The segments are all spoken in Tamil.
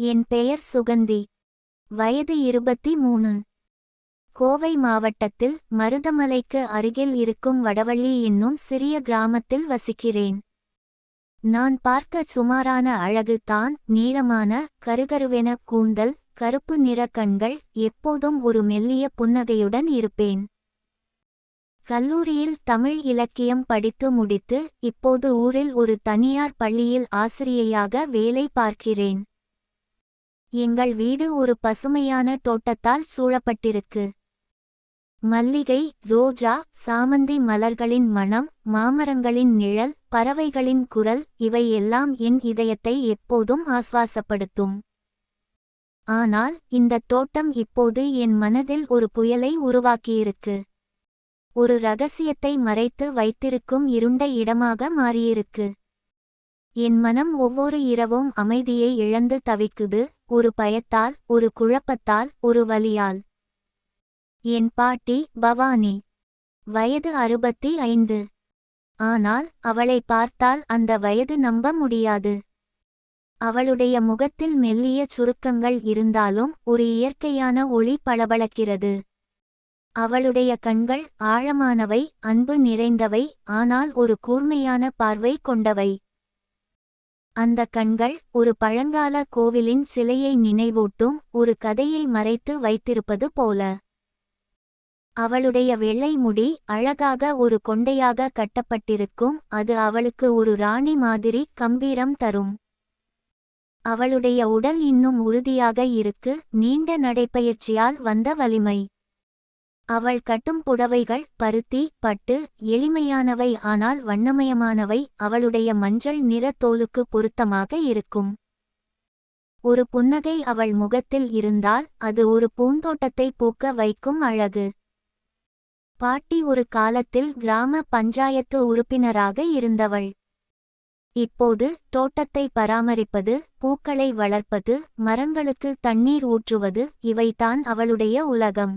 என் பெயர் சுகந்தி. வயது இருபத்தி மூணு கோவை மாவட்டத்தில் மருதமலைக்கு அருகில் இருக்கும் வடவள்ளி என்னும் சிறிய கிராமத்தில் வசிக்கிறேன். நான் பார்க்க சுமாரான அழகு தான் நீளமான கருகருவென கூந்தல் கருப்பு நிற கண்கள் எப்போதும் ஒரு மெல்லிய புன்னகையுடன் இருப்பேன். கல்லூரியில் தமிழ் இலக்கியம் படித்து முடித்து இப்போது ஊரில் ஒரு தனியார் பள்ளியில் ஆசிரியையாக வேலை பார்க்கிறேன். எங்கள் வீடு ஒரு பசுமையான தோட்டத்தால் சூழப்பட்டிருக்கு. மல்லிகை ரோஜா சாமந்தி மலர்களின் மணம் மாமரங்களின் நிழல் பறவைகளின் குரல் இவை எல்லாம் என் இதயத்தை எப்போதும் ஆஸ்வாசப்படுத்தும். ஆனால் இந்த தோட்டம் இப்போது என் மனதில் ஒரு புயலை உருவாக்கியிருக்கு. ஒரு ரகசியத்தை மறைத்து வைத்திருக்கும் இருண்ட இடமாக மாறியிருக்கு. என் மனம் ஒவ்வொரு இரவும் அமைதியை இழந்து தவிக்குது ஒரு பயத்தால் ஒரு குழப்பத்தால் ஒரு வலியால். என் பாட்டி பவானி. வயது அறுபத்தி ஐந்து. ஆனால் அவளை பார்த்தால் அந்த வயது நம்ப முடியாது. அவளுடைய முகத்தில் மெல்லிய சுருக்கங்கள் இருந்தாலும் ஒரு இயற்கையான ஒளி பளபளக்கிறது. அவளுடைய கண்கள் ஆழமானவை அன்பு நிறைந்தவை ஆனால் ஒரு கூர்மையான பார்வை கொண்டவை. அந்த கண்கள் ஒரு பழங்கால கோவிலின் சிலையை நினைவூட்டும் ஒரு கதையை மறைத்து வைத்திருப்பது போல. அவளுடைய வெள்ளை முடி அழகாக ஒரு கொண்டையாக கட்டப்பட்டிருக்கும் அது அவளுக்கு ஒரு ராணி மாதிரி கம்பீரம் தரும். அவளுடைய உடல் இன்னும் உறுதியாக இருக்கு நீண்ட நடைப்பயிற்சியால் வந்த வலிமை. அவள் கட்டும் புடவைகள் பருத்தி பட்டு எளிமையானவை ஆனால் வண்ணமயமானவை. அவளுடைய மஞ்சள் நிற தோலுக்கு பொருத்தமாக இருக்கும். ஒரு புன்னகை அவள் முகத்தில் இருந்தால் அது ஒரு பூந்தோட்டத்தை பூக்க வைக்கும் அழகு. பாட்டி ஒரு காலத்தில் கிராம பஞ்சாயத்து உறுப்பினராக இருந்தவள். இப்போது தோட்டத்தை பராமரிப்பது பூக்களை வளர்ப்பது மரங்களுக்கு தண்ணீர் ஊற்றுவது இவைதான் அவளுடைய உலகம்.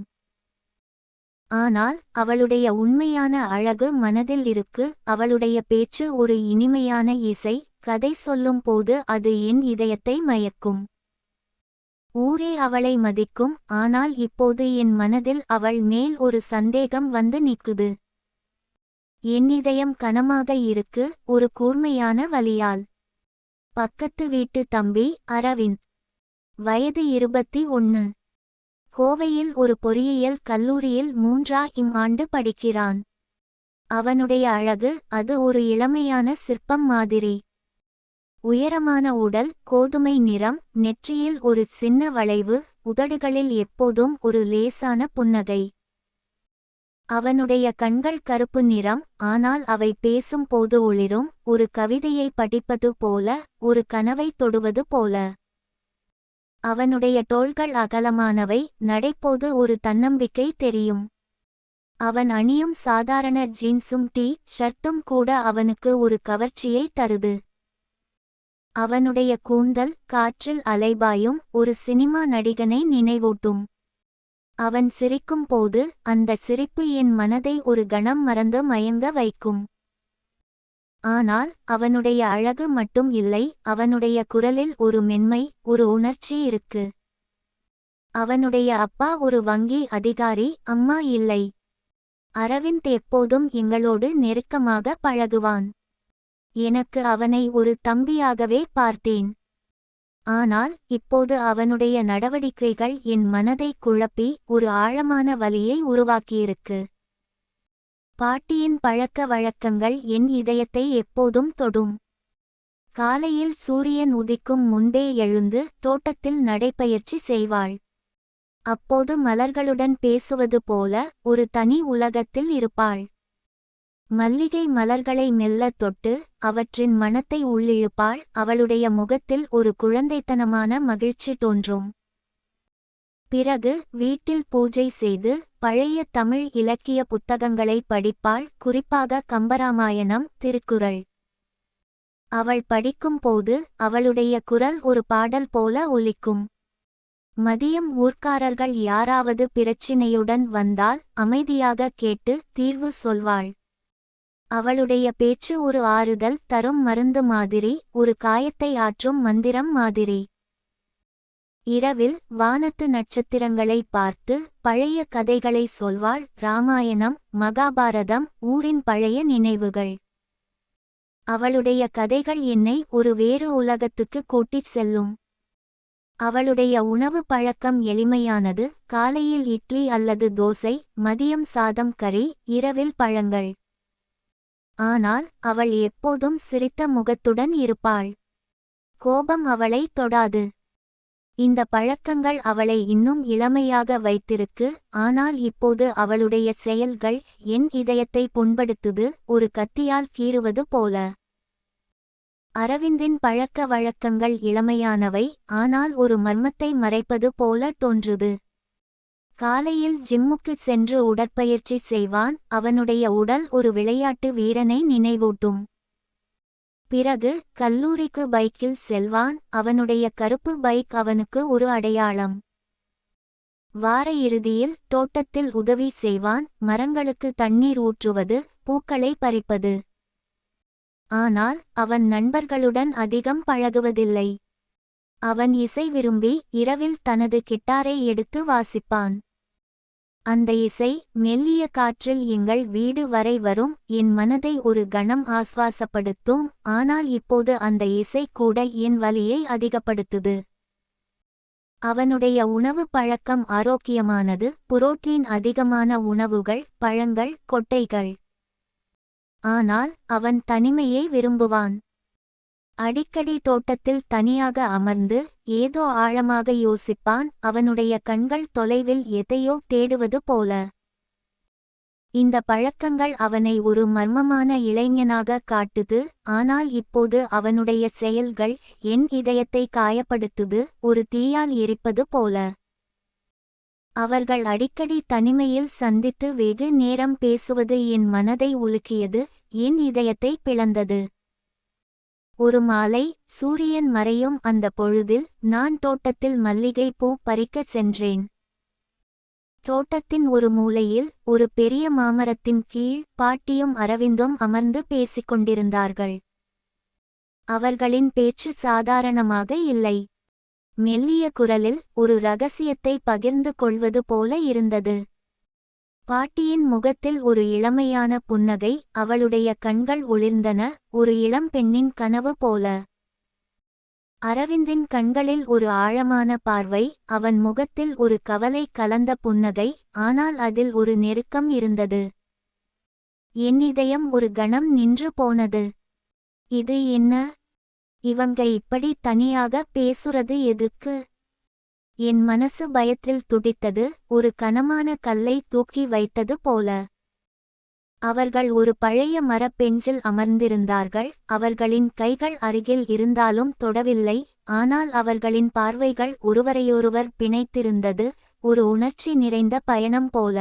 ஆனால் அவளுடைய உண்மையான அழகு மனதில் இருக்கு. அவளுடைய பேச்சு ஒரு இனிமையான இசை. கதை சொல்லும் போது அது என் இதயத்தை மயக்கும். ஊரே அவளை மதிக்கும். ஆனால் இப்போது என் மனதில் அவள் மேல் ஒரு சந்தேகம் வந்து நிக்குது என் இதயம் கனமாக இருக்கு. ஒரு கூர்மையான வழியால் பக்கத்து வீட்டு தம்பி அரவிந்த். வயது இருபத்தி ஒன்னு. கோவையில் ஒரு பொறியியல் கல்லூரியில் மூன்றா இம் ஆண்டு படிக்கிறான். அவனுடைய அழகு அது ஒரு இளமையான சிற்பம் மாதிரி. உயரமான உடல் கோதுமை நிறம் நெற்றியில் ஒரு சின்ன வளைவு உதடுகளில் எப்போதும் ஒரு லேசான புன்னகை. அவனுடைய கண்கள் கருப்பு நிறம் ஆனால் அவை பேசும் போது ஒளிரும் ஒரு கவிதையை படிப்பது போல ஒரு கனவை தொடுவது போல. அவனுடைய தோள்கள் அகலமானவை நடைப்போது ஒரு தன்னம்பிக்கை தெரியும். அவன் அணியும் சாதாரண ஜீன்ஸும் டீ ஷர்ட்டும் கூட அவனுக்கு ஒரு கவர்ச்சியை தருது. அவனுடைய கூந்தல் காற்றில் அலைபாயும் ஒரு சினிமா நடிகனை நினைவூட்டும். அவன் சிரிக்கும் போது அந்த சிரிப்பு என் மனதை ஒரு கணம் மறந்து மயங்க வைக்கும். ஆனால் அவனுடைய அழகு மட்டும் இல்லை அவனுடைய குரலில் ஒரு மென்மை ஒரு உணர்ச்சி இருக்கு. அவனுடைய அப்பா ஒரு வங்கி அதிகாரி அம்மா இல்லை. அரவிந்த் எப்போதும் எங்களோடு நெருக்கமாக பழகுவான். எனக்கு அவனை ஒரு தம்பியாகவே பார்த்தேன். ஆனால் இப்போது அவனுடைய நடவடிக்கைகள் என் மனதை குழப்பி ஒரு ஆழமான வலியை உருவாக்கியிருக்கு. பாட்டியின் பழக்க வழக்கங்கள் என் இதயத்தை எப்போதும் தொடும். காலையில் சூரியன் உதிக்கும் முன்பே எழுந்து தோட்டத்தில் நடைப்பயிற்சி செய்வாள். அப்போது மலர்களுடன் பேசுவது போல ஒரு தனி உலகத்தில் இருப்பாள். மல்லிகை மலர்களை மெல்ல தொட்டு அவற்றின் மனத்தை உள்ளிழுப்பாள். அவளுடைய முகத்தில் ஒரு குழந்தைத்தனமான மகிழ்ச்சி தோன்றும். பிறகு வீட்டில் பூஜை செய்து பழைய தமிழ் இலக்கிய புத்தகங்களை படிப்பாள் குறிப்பாக கம்பராமாயணம் திருக்குறள். அவள் படிக்கும்போது அவளுடைய குரல் ஒரு பாடல் போல ஒலிக்கும். மதியம் ஊர்க்காரர்கள் யாராவது பிரச்சினையுடன் வந்தால் அமைதியாக கேட்டு தீர்வு சொல்வாள். அவளுடைய பேச்சு ஒரு ஆறுதல் தரும் மருந்து மாதிரி ஒரு காயத்தை ஆற்றும் மந்திரம் மாதிரி. இரவில் வானத்து நட்சத்திரங்களை பார்த்து பழைய கதைகளை சொல்வாள் ராமாயணம் மகாபாரதம் ஊரின் பழைய நினைவுகள். அவளுடைய கதைகள் என்னை ஒரு வேறு உலகத்துக்கு கூட்டிச் செல்லும். அவளுடைய உணவு பழக்கம் எளிமையானது காலையில் இட்லி அல்லது தோசை மதியம் சாதம் கறி இரவில் பழங்கள். ஆனால் அவள் எப்போதும் சிரித்த முகத்துடன் இருப்பாள். கோபம் அவளை தொடாது. இந்த பழக்கங்கள் அவளை இன்னும் இளமையாக வைத்திருக்கு ஆனால் இப்போது அவளுடைய செயல்கள் என் இதயத்தை புண்படுத்துது ஒரு கத்தியால் கீறுவது போல. அரவிந்தின் பழக்க வழக்கங்கள் இளமையானவை ஆனால் ஒரு மர்மத்தை மறைப்பது போல தோன்றுது. காலையில் ஜிம்முக்கு சென்று உடற்பயிற்சி செய்வான் அவனுடைய உடல் ஒரு விளையாட்டு வீரனை நினைவூட்டும். பிறகு கல்லூரிக்கு பைக்கில் செல்வான். அவனுடைய கருப்பு பைக் அவனுக்கு ஒரு அடையாளம். வார இறுதியில் தோட்டத்தில் உதவி செய்வான். மரங்களுக்கு தண்ணீர் ஊற்றுவது பூக்களை பறிப்பது. ஆனால் அவன் நண்பர்களுடன் அதிகம் பழகுவதில்லை. அவன் இசை விரும்பி இரவில் தனது கிட்டாரை எடுத்து வாசிப்பான். அந்த இசை மெல்லிய காற்றில் எங்கள் வீடு வரை வரும். என் மனதை ஒரு கணம் ஆஸ்வாசப்படுத்தும். ஆனால் இப்போது அந்த இசை கூட என் வலியை அதிகப்படுத்துது. அவனுடைய உணவு பழக்கம் ஆரோக்கியமானது. புரோட்டீன் அதிகமான உணவுகள் பழங்கள் கொட்டைகள். ஆனால் அவன் தனிமையை விரும்புவான். அடிக்கடி தோட்டத்தில் தனியாக அமர்ந்து ஏதோ ஆழமாக யோசிப்பான் அவனுடைய கண்கள் தொலைவில் எதையோ தேடுவது போல. இந்த பழக்கங்கள் அவனை ஒரு மர்மமான இளைஞனாக காட்டுது ஆனால் இப்போது அவனுடைய செயல்கள் என் இதயத்தை காயப்படுத்துது ஒரு தீயால் எரிப்பது போல. அவர்கள் அடிக்கடி தனிமையில் சந்தித்து வெகு நேரம் பேசுவது என் மனதை உலுக்கியது என் இதயத்தை பிளந்தது. ஒரு மாலை சூரியன் மறையும் அந்த பொழுதில் நான் தோட்டத்தில் மல்லிகை பூ பறிக்கச் சென்றேன். தோட்டத்தின் ஒரு மூலையில் ஒரு பெரிய மாமரத்தின் கீழ் பாட்டியும் அரவிந்தும் அமர்ந்து பேசிக் கொண்டிருந்தார்கள் அவர்களின் பேச்சு சாதாரணமாக இல்லை. மெல்லிய குரலில் ஒரு ரகசியத்தை பகிர்ந்து கொள்வது போல இருந்தது. பாட்டியின் முகத்தில் ஒரு இளமையான புன்னகை அவளுடைய கண்கள் ஒளிர்ந்தன ஒரு இளம் பெண்ணின் கனவு போல. அரவிந்தின் கண்களில் ஒரு ஆழமான பார்வை அவன் முகத்தில் ஒரு கவலை கலந்த புன்னகை ஆனால் அதில் ஒரு நெருக்கம் இருந்தது. என் இதயம் ஒரு கணம் நின்று போனது. இது என்ன? இவங்க இப்படி தனியாக பேசுறது எதுக்கு? என் மனசு பயத்தில் துடித்தது ஒரு கனமான கல்லை தூக்கி வைத்தது போல. அவர்கள் ஒரு பழைய மரப்பெஞ்சில் அமர்ந்திருந்தார்கள் அவர்களின் கைகள் அருகில் இருந்தாலும் தொடவில்லை ஆனால் அவர்களின் பார்வைகள் ஒருவரையொருவர் பிணைத்திருந்தது ஒரு உணர்ச்சி நிறைந்த பயணம் போல.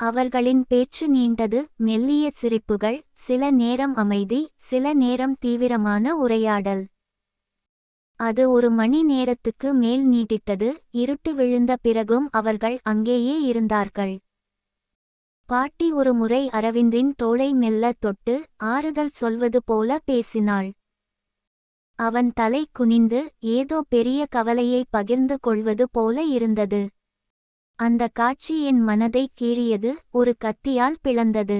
அவர்களின் பேச்சு நீண்டது மெல்லிய சிரிப்புகள் சில நேரம் அமைதி சில நேரம் தீவிரமான உரையாடல். அது ஒரு மணி நேரத்துக்கு மேல் நீட்டித்தது. இருட்டு விழுந்த பிறகும் அவர்கள் அங்கேயே இருந்தார்கள். பாட்டி ஒரு முறை அரவிந்தின் தோளை மெல்ல தொட்டு ஆறுதல் சொல்வது போல பேசினாள். அவன் தலை குனிந்து ஏதோ பெரிய கவலையை பகிர்ந்து கொள்வது போல இருந்தது. அந்த காட்சி என் மனதை கீறியது. ஒரு கத்தியால் பிளந்தது.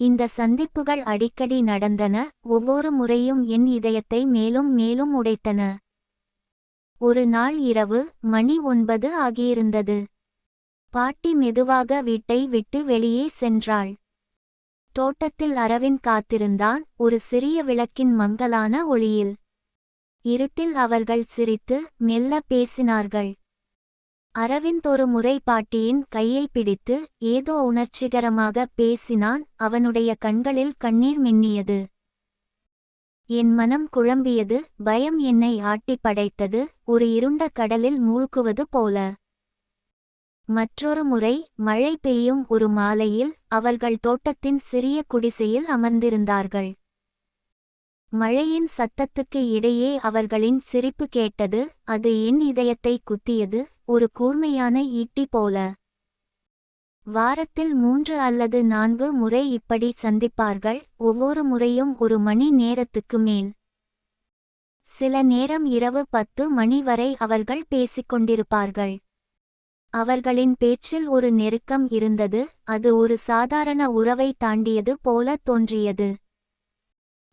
இந்த சந்திப்புகள் அடிக்கடி நடந்தன ஒவ்வொரு முறையும் என் இதயத்தை மேலும் மேலும் உடைத்தன. ஒரு நாள் இரவு மணி ஒன்பது ஆகியிருந்தது. பாட்டி மெதுவாக வீட்டை விட்டு வெளியே சென்றாள். தோட்டத்தில் அரவிந்த் காத்திருந்தான் ஒரு சிறிய விளக்கின் மங்கலான ஒளியில். இருட்டில் அவர்கள் சிரித்து மெல்ல பேசினார்கள். அரவிந்த் ஒரு முறை பாட்டியின் கையை பிடித்து ஏதோ உணர்ச்சிகரமாக பேசினான். அவனுடைய கண்களில் கண்ணீர் மின்னியது. என் மனம் குழம்பியது. பயம் என்னை ஆட்டி படைத்தது. ஒரு இருண்ட கடலில் மூழ்குவது போல. மற்றொரு முறை மழை பெய்யும் ஒரு மாலையில் அவர்கள் தோட்டத்தின் சிறிய குடிசையில் அமர்ந்திருந்தார்கள். மழையின் சத்தத்துக்கு இடையே அவர்களின் சிரிப்பு கேட்டது அது என் இதயத்தை குத்தியது ஒரு கூர்மையான ஈட்டி போல. வாரத்தில் மூன்று அல்லது நான்கு முறை இப்படி சந்திப்பார்கள் ஒவ்வொரு முறையும் ஒரு மணி நேரத்துக்கு மேல். சில நேரம் இரவு பத்து மணி வரை அவர்கள் பேசிக்கொண்டிருப்பார்கள் அவர்களின் பேச்சில் ஒரு நெருக்கம் இருந்தது அது ஒரு சாதாரண உறவை தாண்டியது போல தோன்றியது.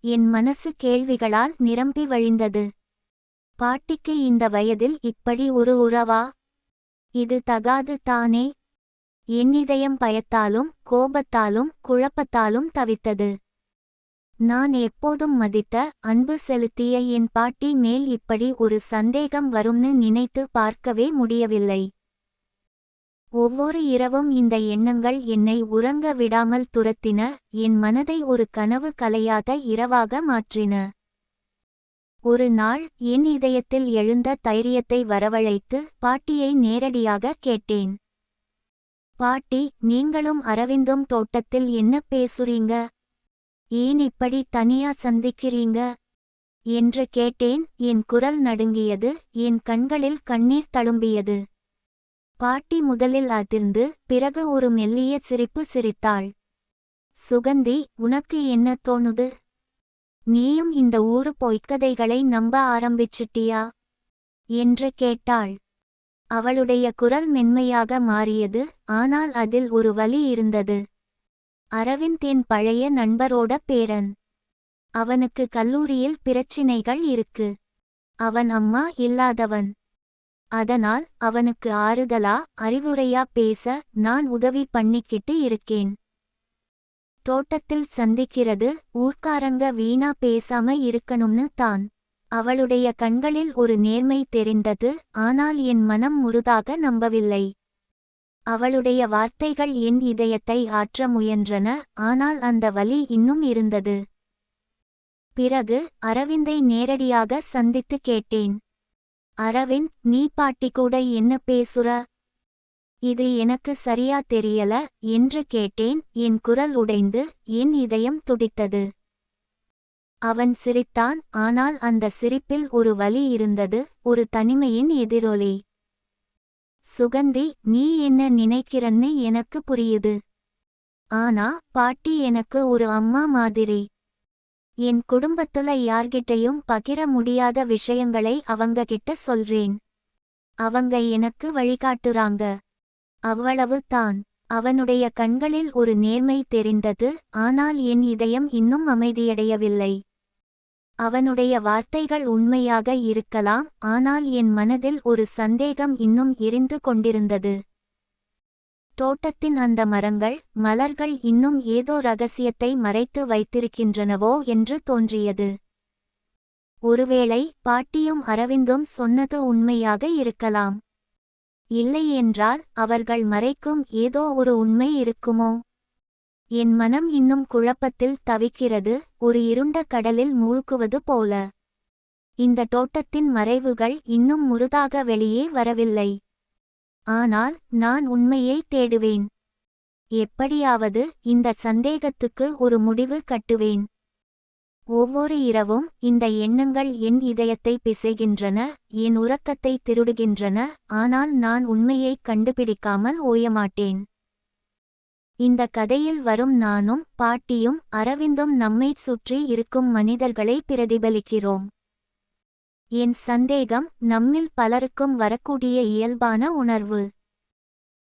என் மனசு கேள்விகளால் நிரம்பி வழிந்தது. பாட்டிக்கு இந்த வயதில் இப்படி ஒரு உறவா? இது தகாது தானே. என் இதயம் பயத்தாலும் கோபத்தாலும் குழப்பத்தாலும் தவித்தது. நான் எப்போதும் மதித்த அன்பு செலுத்திய என் பாட்டி மேல் இப்படி ஒரு சந்தேகம் வரும்னு நினைத்து பார்க்கவே முடியவில்லை. ஒவ்வொரு இரவும் இந்த எண்ணங்கள் என்னை உறங்க விடாமல் துரத்தின என் மனதை ஒரு கனவு கலையாத இரவாக மாற்றின. ஒரு நாள் என் இதயத்தில் எழுந்த தைரியத்தை வரவழைத்து பாட்டியை நேரடியாக கேட்டேன். பாட்டி நீங்களும் அரவிந்தும் தோட்டத்தில் என்ன பேசுறீங்க? ஏன் இப்படி தனியா சந்திக்கிறீங்க என்று கேட்டேன் என் குரல் நடுங்கியது என் கண்களில் கண்ணீர் தழும்பியது. பாட்டி முதலில் அதிர்ந்து பிறகு ஒரு மெல்லிய சிரிப்பு சிரித்தாள். சுகந்தி உனக்கு என்ன தோணுது? நீயும் இந்த ஊரு பொய்க்கதைகளை நம்ப ஆரம்பிச்சிட்டியா? என்று கேட்டாள். அவளுடைய குரல் மென்மையாக மாறியது ஆனால் அதில் ஒரு வலி இருந்தது. அரவிந்த் என் பழைய நண்பரோட பேரன். அவனுக்கு கல்லூரியில் பிரச்சினைகள் இருக்கு. அவன் அம்மா இல்லாதவன். அதனால் அவனுக்கு ஆறுதலா அறிவுரையா பேச நான் உதவி பண்ணிக்கிட்டு இருக்கேன். தோட்டத்தில் சந்திக்கிறது ஊர்க்காரங்க வீணா பேசாம இருக்கணும்னு தான். அவளுடைய கண்களில் ஒரு நேர்மை தெரிந்தது ஆனால் என் மனம் முருதாக நம்பவில்லை. அவளுடைய வார்த்தைகள் என் இதயத்தை ஆற்ற முயன்றன ஆனால் அந்த வலி இன்னும் இருந்தது. பிறகு அரவிந்தை நேரடியாக சந்தித்து கேட்டேன். அரவிந்த் நீ பாட்டி கூட என்ன பேசுற? இது எனக்கு சரியா தெரியல என்று கேட்டேன். என் குரல் உடைந்து என் இதயம் துடித்தது. அவன் சிரித்தான். ஆனால் அந்த சிரிப்பில் ஒரு வலி இருந்தது ஒரு தனிமையின் எதிரொலி. சுகந்தி நீ என்ன நினைக்கிறன்னு எனக்கு புரியுது. ஆனா பாட்டி எனக்கு ஒரு அம்மா மாதிரி. என் குடும்பத்துல யார்கிட்டயும் பகிர முடியாத விஷயங்களை அவங்க கிட்ட சொல்றேன். அவங்க எனக்கு வழிகாட்டுறாங்க. அவ்வளவு தான். அவனுடைய கண்களில் ஒரு நேர்மை தெரிந்தது ஆனால் என் இதயம் இன்னும் அமைதியடையவில்லை. அவனுடைய வார்த்தைகள் உண்மையாக இருக்கலாம் ஆனால் என் மனதில் ஒரு சந்தேகம் இன்னும் எரிந்து கொண்டிருந்தது. தோட்டத்தின் அந்த மரங்கள் மலர்கள் இன்னும் ஏதோ ரகசியத்தை மறைத்து வைத்திருக்கின்றனவோ என்று தோன்றியது. ஒருவேளை பாட்டியும் அரவிந்தும் சொன்னது உண்மையாக இருக்கலாம். இல்லையென்றால் அவர்கள் மறைக்கும் ஏதோ ஒரு உண்மை இருக்குமோ? என் மனம் இன்னும் குழப்பத்தில் தவிக்கிறது ஒரு இருண்ட கடலில் மூழ்குவது போல. இந்த தோட்டத்தின் மறைவுகள் இன்னும் முருதாக வெளியே வரவில்லை. ஆனால் நான் உண்மையை தேடுவேன். எப்படியாவது இந்த சந்தேகத்துக்கு ஒரு முடிவு கட்டுவேன். ஒவ்வொரு இரவும் இந்த எண்ணங்கள் என் இதயத்தை பிசைகின்றன என் உறக்கத்தை திருடுகின்றன ஆனால் நான் உண்மையைக் கண்டுபிடிக்காமல் ஓயமாட்டேன். இந்த கதையில் வரும் நானும் பாட்டியும் அரவிந்தும் நம்மைச் சுற்றி இருக்கும் மனிதர்களை பிரதிபலிக்கிறோம். என் சந்தேகம் நம்மில் பலருக்கும் வரக்கூடிய இயல்பான உணர்வு.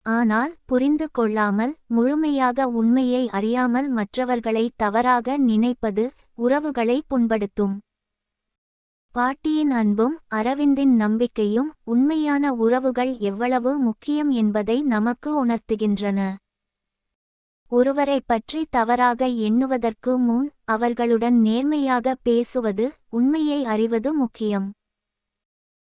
ஆனால் புரிந்து கொள்ளாமல் முழுமையாக உண்மையை அறியாமல் மற்றவர்களை தவறாக நினைப்பது உறவுகளை புண்படுத்தும். பாட்டியின் அன்பும் அரவிந்தின் நம்பிக்கையும் உண்மையான உறவுகள் எவ்வளவு முக்கியம் என்பதை நமக்கு உணர்த்துகின்றன. ஒருவரை பற்றி தவறாக எண்ணுவதற்கு முன் அவர்களுடன் நேர்மையாக பேசுவது உண்மையை அறிவது முக்கியம்.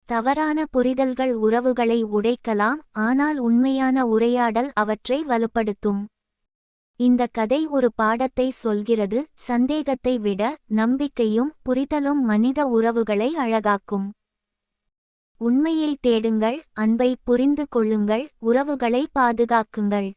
தவறான புரிதல்கள் உறவுகளை உடைக்கலாம் ஆனால் உண்மையான உரையாடல் அவற்றை வலுப்படுத்தும். இந்த கதை ஒரு பாடத்தை சொல்கிறது சந்தேகத்தை விட நம்பிக்கையும் புரிதலும் மனித உறவுகளை அழகாக்கும். உண்மையை தேடுங்கள் அன்பை புரிந்து கொள்ளுங்கள் உறவுகளை பாதுகாக்குங்கள்.